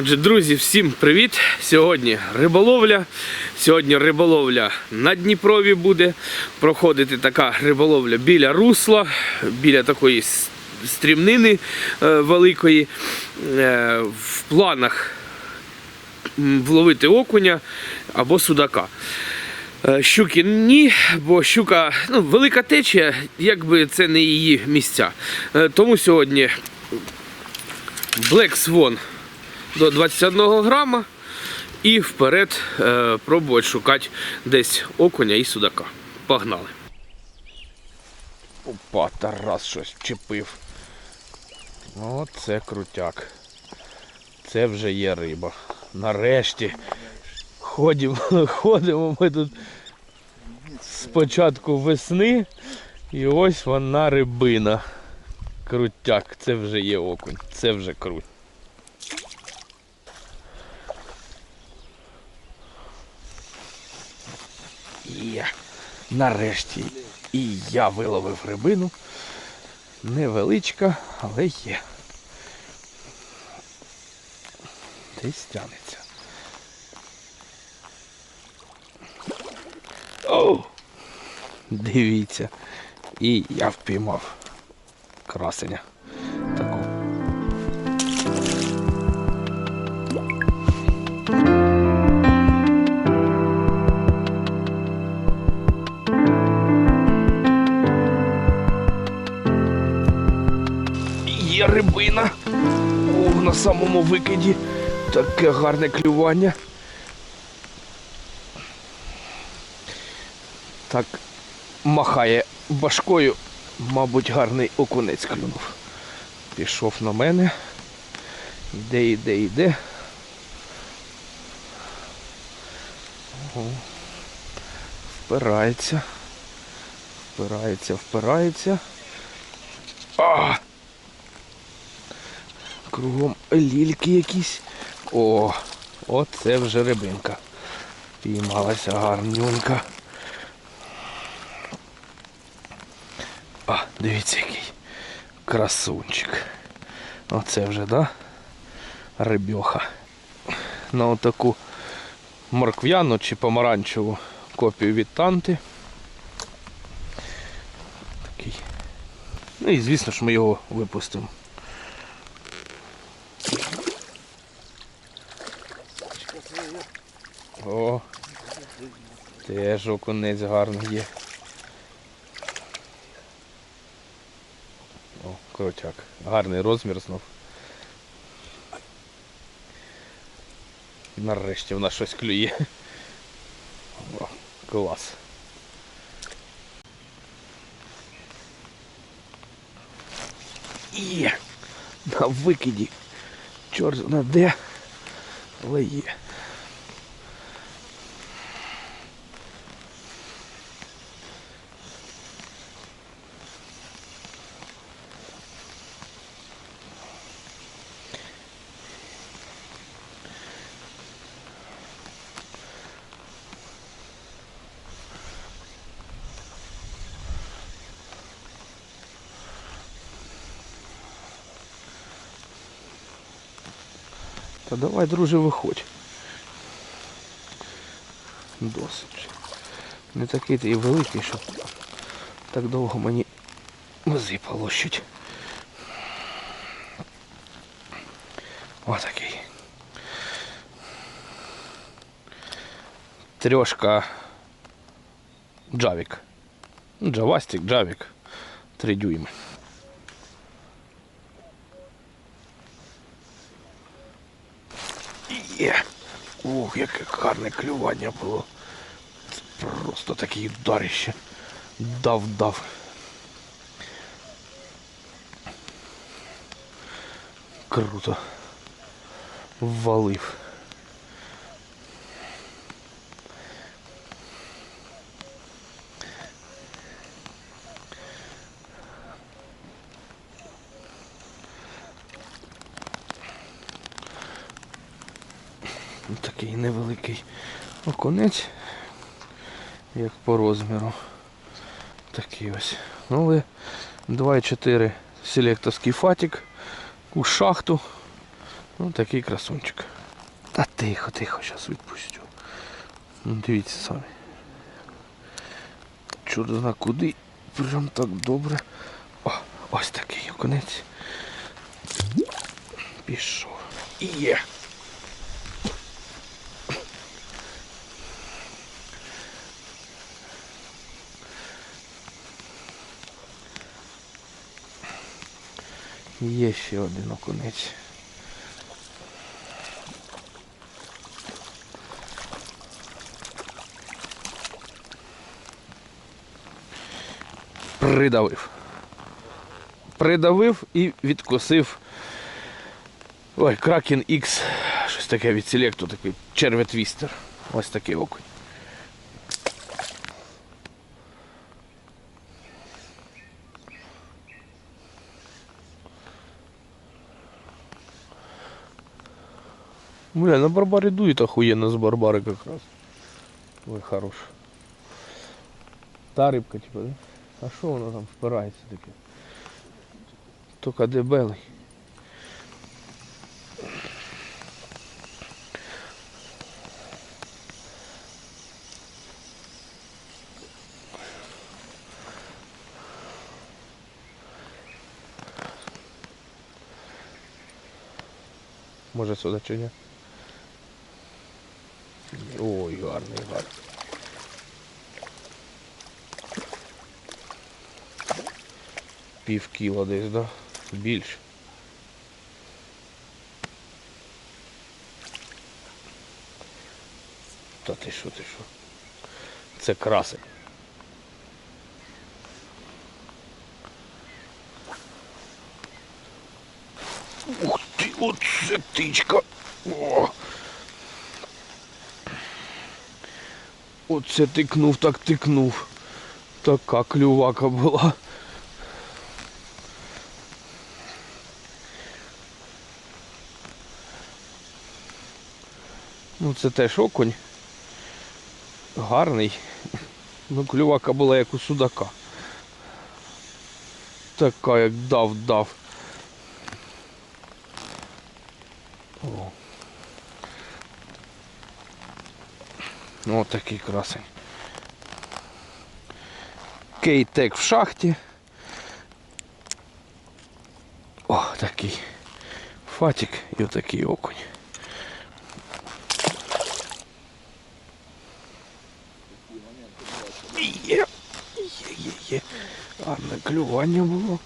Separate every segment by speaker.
Speaker 1: Отже, друзі, всім привіт! Сьогодні риболовля. Сьогодні риболовля на Дніпрові буде. Проходити така риболовля біля русла, біля такої стрімнини е, великої. Е, в планах вловити окуня або судака. Е, Щуки ні, бо щука ну, велика течія, якби це не її місця. Тому сьогодні Black Swan до 21 грама і вперед е, пробувати шукати десь окуня і судака. Погнали. Опа, Тарас щось вчепив. Оце крутяк. Це вже є риба. Нарешті ходимо, ходимо ми тут з початку весни. І ось вона рибина. Крутяк, це вже є окунь, це вже круть. Є. Нарешті і я виловив рибину. Невеличка, але є. Десь тянеться. Оу! Дивіться. І я впіймав красення. Є рибина. О, на самому викиді. Таке гарне клювання. Так махає башкою. Мабуть, гарний окунець клюнув. Пішов на мене. Іде, іде, іде. Впирається. Впирається, впирається. А! Кругом лільки якісь. О, оце вже рибинка. Піймалася гарнюнька. А, дивіться який красунчик. Оце вже, да? Рибьоха. На отаку морквяну чи помаранчеву копію від танти. Такий. Ну і звісно ж ми його випустимо. О, теж окунець гарний є. О, крутяк. Гарний розмір знов. Нарешті в нас щось клює. О, клас. Є! На викиді. Чорт зна де. Але є. Та давай, друже, виходь. Досить. Не такий ти і великий, щоб так довго мені мзи полощуть. Отакий. Трьошка джавік. Джавастик, джавік. Три дюйми. Є. Ух, яке гарне клювання було. Просто такий ударище. Дав-дав. Круто. Ввалив. Такий невеликий окунець, як по розміру. Такий ось. Ну, але 2,4 селекторський фатик у шахту Ну такий красунчик. Та тихо, тихо, зараз відпустю. Ну, дивіться самі. Зна куди. Прям так добре. О, ось такий окунець. Пішов. І Є. Є ще один окунець. Придавив. Придавив і відкусив. Ой, Кракен X. Щось таке від селекту, такий черветвістер. Ось такий окунь. Бля, на барбаре дует охуенно с барбары как раз. Ой, хорош. Та рибка, типа, да? А що воно там впирається таке? Тільки дебелий. Може сюди чи ні? Ой, гарний, гарний. Пів кіла десь, да? Більше. Та ти що, ти що? Це красень. Ух ти, оце птичка. О! Оце тикнув, так тикнув. Така клювака була. Ну це теж окунь. Гарний. Ну клювака була як у судака. Така як дав дав. О. О, такий красень. Кейтек в шахті. О, такий фатик і отакий окунь. Є, є, є, є. Гарне клювання було.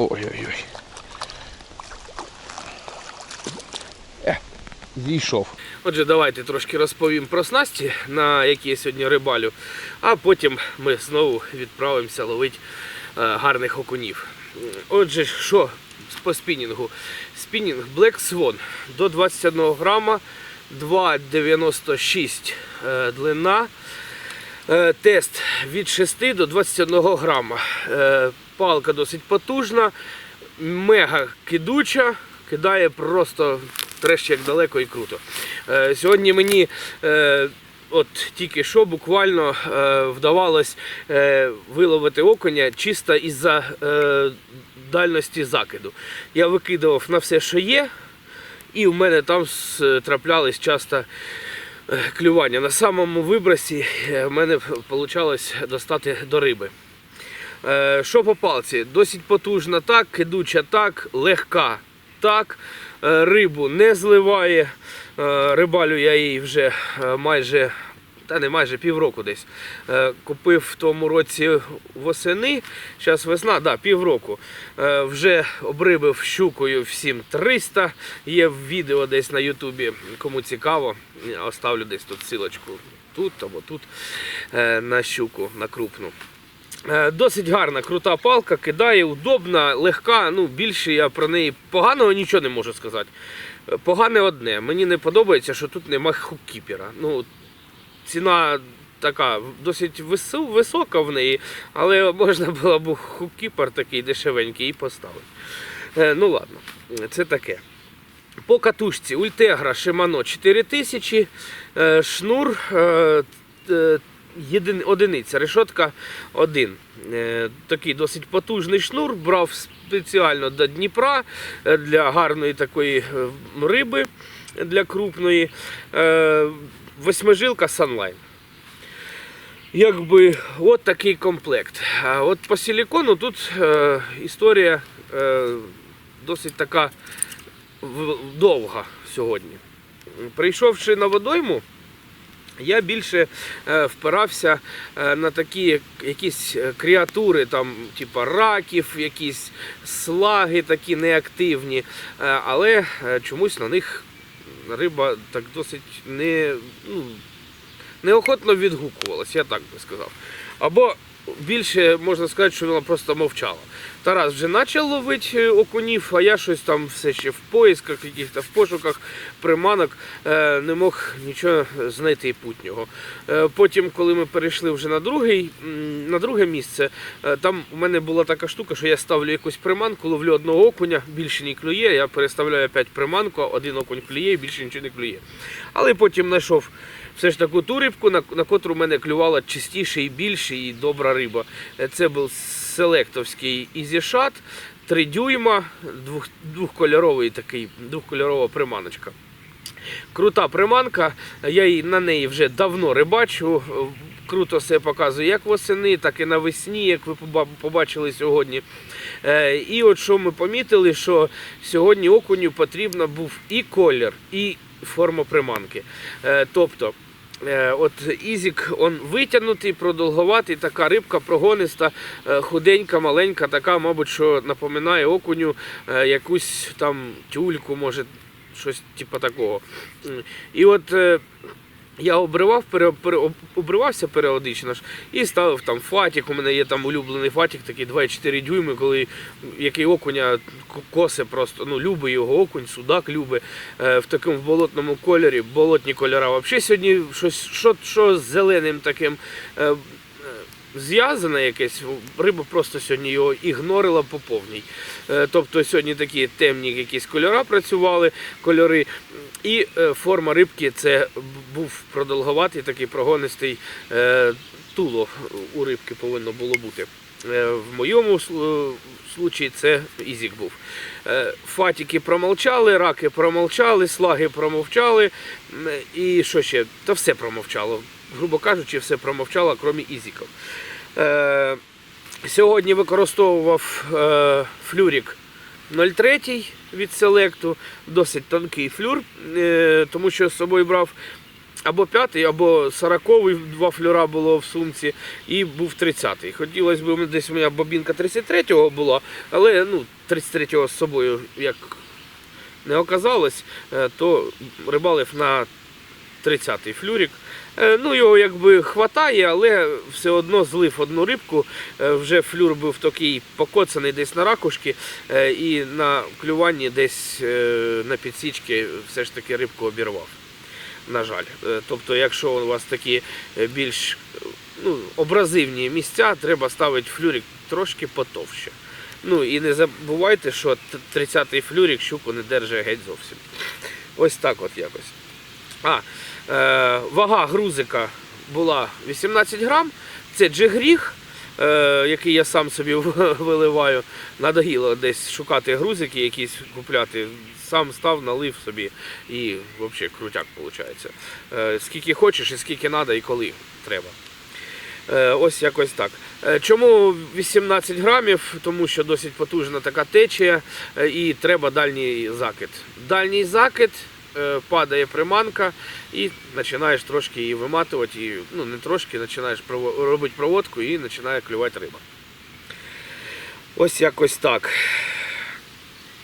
Speaker 1: Ой-ой-ой. Е, зійшов. Отже, давайте трошки розповім про снасті, на які я сьогодні рибалю, а потім ми знову відправимося ловити е, гарних окунів. Отже, що по спінінгу? Спінінг Black Swan до 21 грама, 2,96 е, длина. Е, Тест від 6 до 21 грама. Палка досить потужна, мега кидуча, кидає просто трещ як далеко і круто. Е, Сьогодні мені е, от тільки що буквально е, вдавалось виловити окуня чисто із-за дальності закиду. Я викидував на все, що є, і в мене там траплялись часто клювання. На самому вибросі в мене вийшло достати до риби. Е, Що по палці? Досить потужна так, кидуча так, легка так. Е, Рибу не зливає. Е, Рибалю я її вже майже, та не майже півроку десь. Купив в тому році восени. Зараз весна, да, півроку. Вже обрибив щукою всім 300. Є відео десь на Ютубі. Кому цікаво, оставлю десь тут силочку. Тут або тут на щуку, на крупну. Е, Досить гарна, крута палка, кидає, удобна, легка. Ну, більше я про неї поганого нічого не можу сказати. Е, Погане одне. Мені не подобається, що тут нема хуккіпера. Ну, ціна така досить висока в неї, але можна було б хукіпер такий дешевенький і поставити. Е, ну ладно, це таке. По катушці Ультегра Shimano 4000, е, шнур єдин, одиниця, решотка 1. Е, такий досить потужний шнур, брав спеціально до Дніпра е, для гарної такої е, риби, для крупної. Восьмижилка Sunline. Якби от такий комплект. А от по силікону тут е, історія е, досить така довга сьогодні. Прийшовши на водойму, я більше е, впирався е, на такі якісь е, креатури, там, типу раків, якісь слаги такі неактивні, але чомусь на них риба так досить не, ну, неохотно відгукувалась, я так би сказав. Або більше можна сказати, що вона просто мовчала. Тарас вже почав ловити окунів, а я щось там все ще в поїсках, яких-то в пошуках приманок е, не мог нічого знайти путнього. Е, Потім, коли ми перейшли вже на, другий, на друге місце, е, там у мене була така штука, що я ставлю якусь приманку, ловлю одного окуня, більше не клює, я переставляю опять приманку, один окунь клює, більше нічого не клює. Але потім знайшов все ж таку ту рибку, на, на котру мене клювала частіше і більше, і добра риба. Е, Це був селектовський ізішат, 3 дюйма, двох, двохкольоровий такий, двохкольорова приманочка. Крута приманка, я її, на неї вже давно рибачу. Круто все показує як восени, так і навесні, як ви побачили сьогодні. Е, І от що ми помітили, що сьогодні окуню потрібно був і колір, і форма приманки. Е, Тобто, е, от Ізік он витягнутий, продовгуватий, така рибка прогониста, е, худенька, маленька, така, мабуть, що напоминає окуню е, якусь там тюльку, може, щось типу такого. І от е, я обривав, пере, обривався періодично ж і ставив там фатік. У мене є там улюблений фатік, такий 2,4 дюйми, коли який окуня косе просто, ну, любить його окунь, судак любить е, в такому болотному кольорі, болотні кольора. Взагалі сьогодні щось, що, що з зеленим таким. Е, Зв'язане якесь, риба просто сьогодні його ігнорила по повній. Е, Тобто сьогодні такі темні якісь кольори працювали, кольори. І е, форма рибки це був продовгуватий, такий прогонистий е, туло у рибки повинно було бути. Е, В моєму случаї це ізік був. Е, Фатіки промовчали, раки промовчали, слаги промовчали. І що ще? Та все промовчало. Грубо кажучи, все промовчало, крім ізіків. Е, Сьогодні використовував е, флюрік 0,3 від селекту, досить тонкий флюр, е, тому що з собою брав або п'ятий, або сороковий, два флюра було в сумці, і був 30-й. Хотілося б десь у мене бобінка 33-го була, але ну, 33-го з собою як не оказалось, е, то рибалив на 30-й флюрик. Е, Ну, його якби хватає, але все одно злив одну рибку. Е, Вже флюр був такий покоцаний десь на ракушки, і на клюванні десь на підсічки все ж таки рибку обірвав. На жаль. Е, Тобто, якщо у вас такі е, більш е, ну, образивні місця, треба ставити флюрик трошки потовще. Ну і не забувайте, що 30-й флюрик щуку не держить геть зовсім. Ось так от якось. А, е, вага грузика була 18 грам. Це джигріг, е, який я сам собі виливаю. Надоїло десь шукати грузики, якісь купляти. Сам став, налив собі і взагалі крутяк виходить. Е, скільки хочеш і скільки треба і коли треба. Е, Ось якось так. Е, Чому 18 грамів? Тому що досить потужна така течія і треба дальній закид. Дальній закид, падає приманка і починаєш трошки її виматувати. І, ну не трошки, починаєш робити проводку і починає клювати риба. Ось якось так.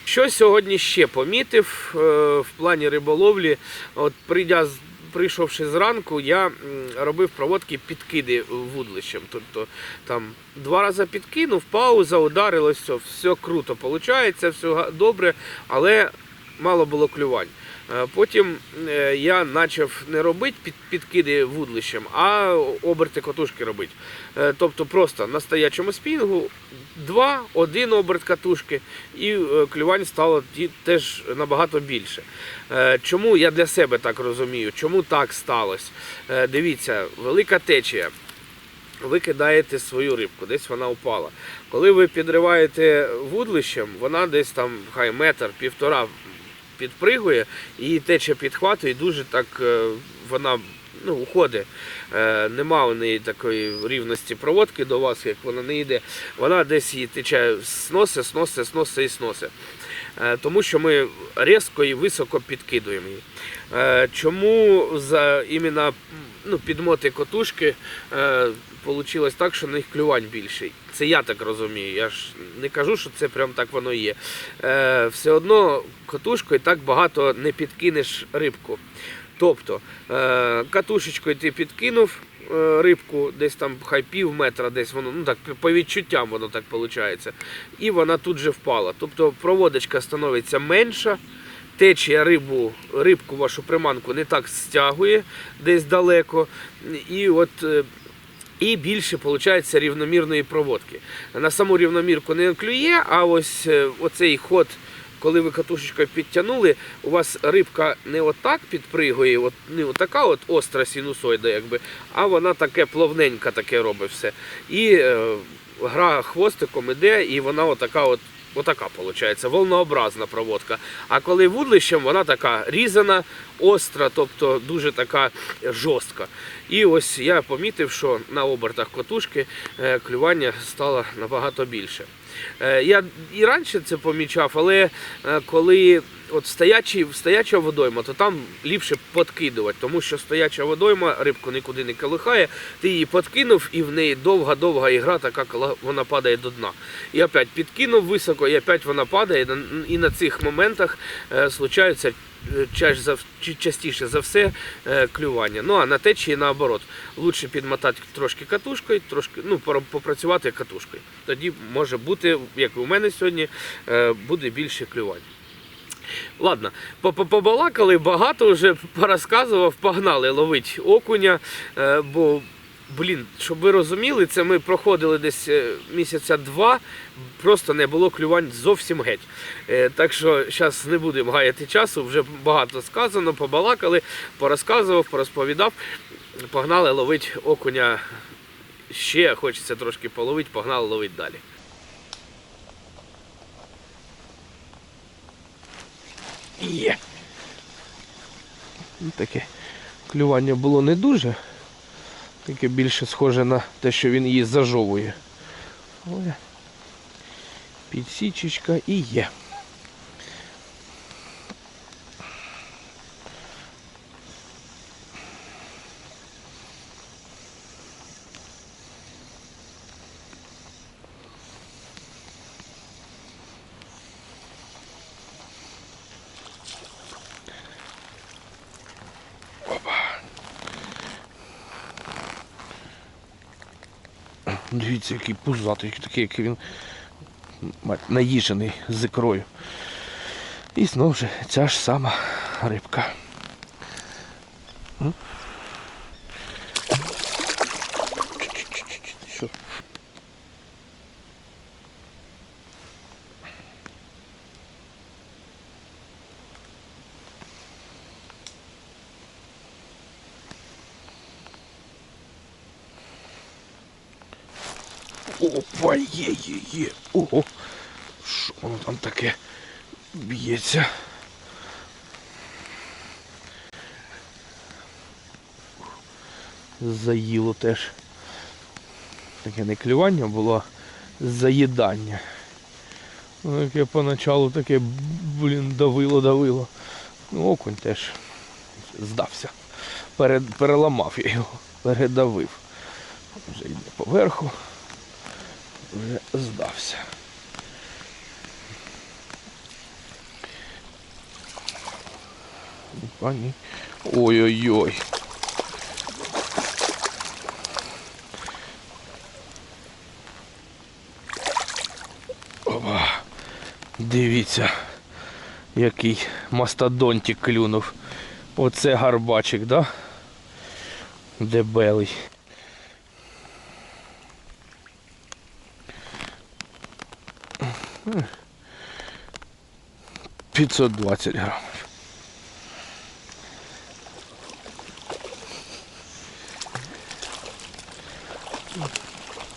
Speaker 1: Що сьогодні ще помітив е, в плані риболовлі? От прийдя прийшовши зранку, я робив проводки підкиди вудлищем. Тобто там два рази підкинув, пауза, ударилося, все, все круто виходить, все добре, але мало було клювань. Е, Потім е, я почав не робити під, підкиди вудлищем, а оберти катушки робити. Е, Тобто просто на стоячому спінгу два, один оберт катушки, і клювань стало теж набагато більше. Чому я для себе так розумію? Чому так сталося? Дивіться, велика течія. Ви кидаєте свою рибку, десь вона упала. Коли ви підриваєте вудлищем, вона десь там хай метр, півтора підпригує, і тече підхватує, і дуже так е, вона ну, уходить. Е, Нема у неї такої рівності проводки до вас, як вона не йде. Вона десь її тече, сноси, сноси, сноси і сноси. Е, Тому що ми різко і високо підкидуємо її. Чому за іменно ну, підмоти котушки Получилось так, що на них клювань більший. Це я так розумію. Я ж не кажу, що це прям так воно є. Е, все одно катушкою так багато не підкинеш рибку. Тобто е, катушечкою ти підкинув е, рибку, десь там хай пів метра, десь воно, ну так по відчуттям воно так виходить. І вона тут же впала. Тобто проводочка становиться менша. Течія рибу, рибку вашу приманку не так стягує десь далеко. І от е, і більше виходить рівномірної проводки. На саму рівномірку не клює, а ось е, оцей ход, коли ви катушечкою підтягнули, у вас рибка не отак підпригує, от, не отака от остра синусоїда, якби, а вона таке плавненька таке робить все. І е, гра хвостиком іде, і вона отака от. Отака виходить, волнообразна проводка. А коли вудлищем, вона така різана, остра, тобто дуже така жорстка. І ось я помітив, що на обертах котушки е, клювання стало набагато більше. Е, Я і раніше це помічав, але е, коли от стоячий, стояча водойма, то там ліпше подкидувати, тому що стояча водойма рибку нікуди не колихає, ти її подкинув і в неї довга-довга ігра, така коли вона падає до дна. І опять підкинув високо, і опять вона падає. І на цих моментах е, случаються частіше за все е, клювання. Ну а на течії наоборот. Лучше підмотати трошки катушкою, трошки ну, попрацювати катушкою. Тоді може бути, як у мене сьогодні, е, буде більше клювань. Ладно, по- по- побалакали багато вже порозказував, погнали ловить окуня, е, бо. Блін, щоб ви розуміли, це ми проходили десь е, місяця два, просто не було клювань зовсім геть. Е, Так що зараз не будемо гаяти часу, вже багато сказано, побалакали, порозказував, порозповідав. Погнали ловить окуня ще, хочеться трошки половити, погнали ловити далі. Є. Ну, Таке клювання було не дуже. Таке більше схоже на те, що він її зажовує. Але підсічечка і є. Дивіться, який пузатий, такий, як він наїжений з ікрою. І знову ж ця ж сама рибка. М? Що? Опа, є, є, є. Ого. Що воно там таке б'ється? Заїло теж. Таке не клювання було, заїдання. Ну, Яке поначалу таке, блін, давило, давило. Ну, окунь теж здався. Перед, переламав я його, передавив. Вже йде поверху вже здався. Пані. Ой-ой-ой. Опа. Дивіться, який мастодонтик клюнув. Оце гарбачик, да? Дебелий. 520 грамів.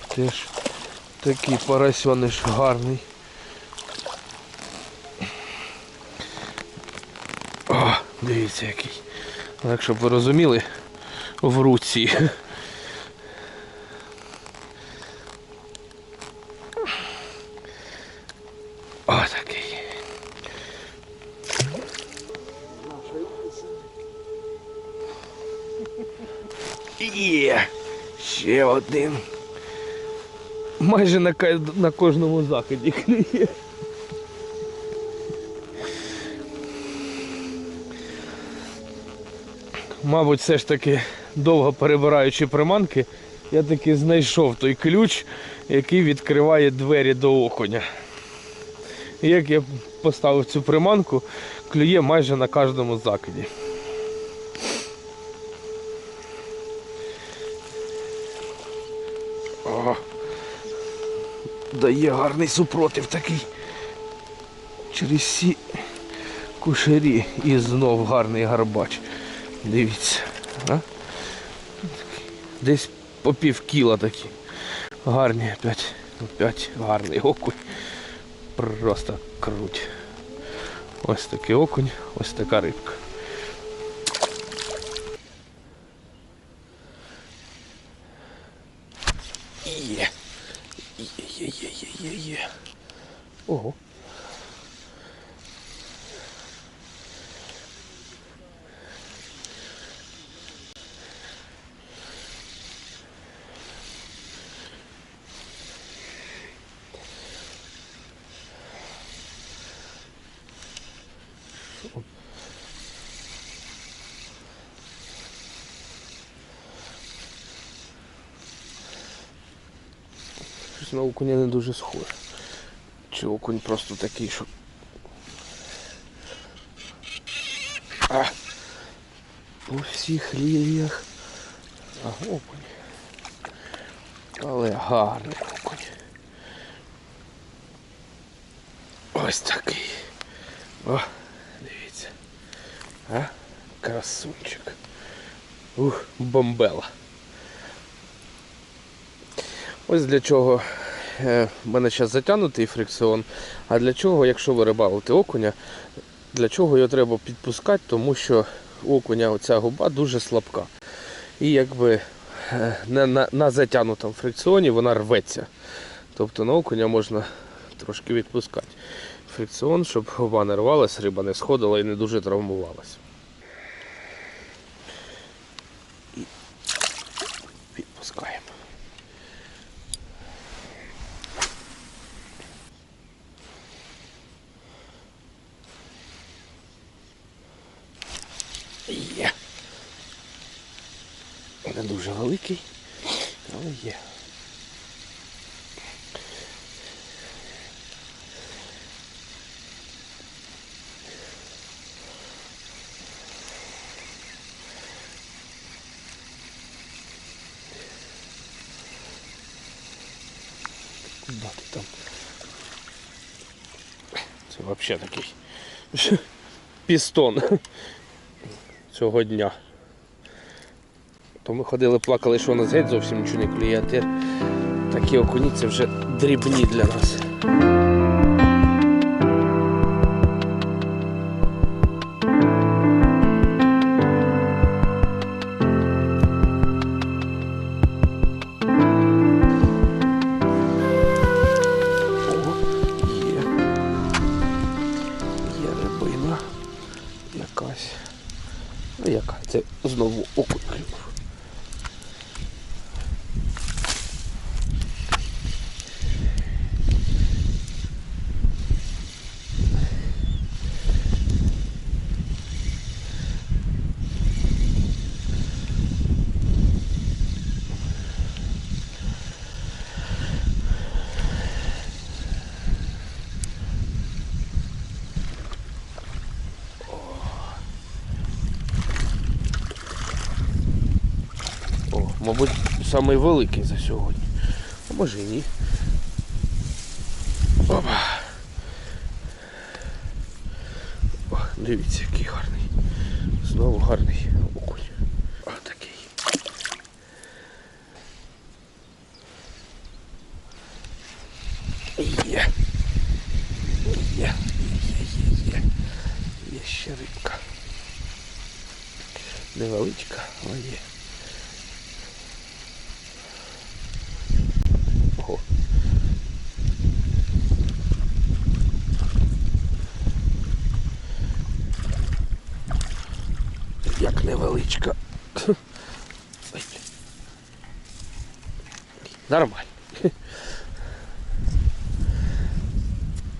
Speaker 1: Теж такий поросениш гарний. О, дивіться який. Так, щоб ви розуміли, в руці. Один. Майже на, на кожному заході клює. Мабуть, все ж таки довго перебираючи приманки, я таки знайшов той ключ, який відкриває двері до окуня. І як я поставив цю приманку, клює майже на кожному закиді. Дає гарний супротив такий. Через всі кушарі і знов гарний гарбач. Дивіться. А? Десь по пів кіла такі. Гарні опять. Опять гарний окунь. Просто круть. Ось такий окунь, ось така рибка. Є, є, є, є, є, є. На окуня не дуже схоже. Чи окунь просто такий, що. А! У всіх ліліях. А окунь. Але гарний окунь. Ось такий. О, дивіться. А? Красунчик. Ух, бомбела. Ось для чого в мене зараз затягнутий фрикціон. А для чого, якщо ви рибалите окуня, для чого його треба підпускати, тому що окуня оця губа дуже слабка. І якби е, на, на, затягнутому фрикціоні вона рветься. Тобто на окуня можна трошки відпускати. Фрикціон, щоб губа не рвалась, риба не сходила і не дуже травмувалась. Відпускаємо. Є. Не дуже великий, але є. Куда ти там? Це взагалі такий пістон цього дня. То ми ходили, плакали, що у нас геть зовсім нічого не клює, а те такі окуні це вже дрібні для нас. Ну яка? Це знову окунь самий великий за сьогодні. А може і ні. Опа. О, дивіться, який гарний. Знову гарний окунь. Отакий. Є. Є. Є, є, є. Є ще рибка. Невеличка, але є. Ого. Як невеличка. Ой, блін. Нормально.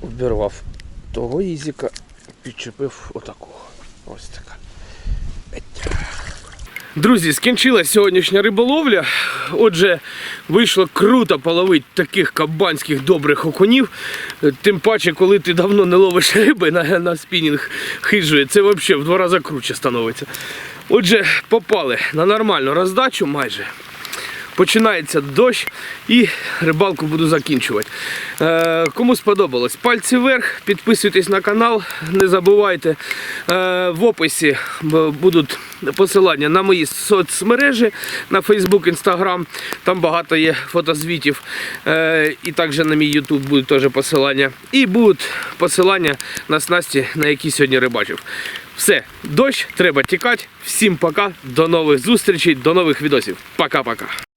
Speaker 1: Обірвав того ізіка, підчепив отакого. Ось така. Друзі, скінчилась сьогоднішня риболовля. Отже, вийшло круто половити таких кабанських добрих окунів. Тим паче, коли ти давно не ловиш риби на, на спінінг хижує, це взагалі в два рази круче становиться. Отже, попали на нормальну роздачу майже. Починається дощ і рибалку буду закінчувати. Е, кому сподобалось, пальці вверх, підписуйтесь на канал, не забувайте. Е, в описі будуть посилання на мої соцмережі на Facebook, Instagram. Там багато є фотозвітів. Е, і також на мій YouTube будуть теж посилання. І будуть посилання на снасті, на які сьогодні рибачив. Все, дощ, треба тікати. Всім пока, до нових зустрічей, до нових відосів. Пока-пока.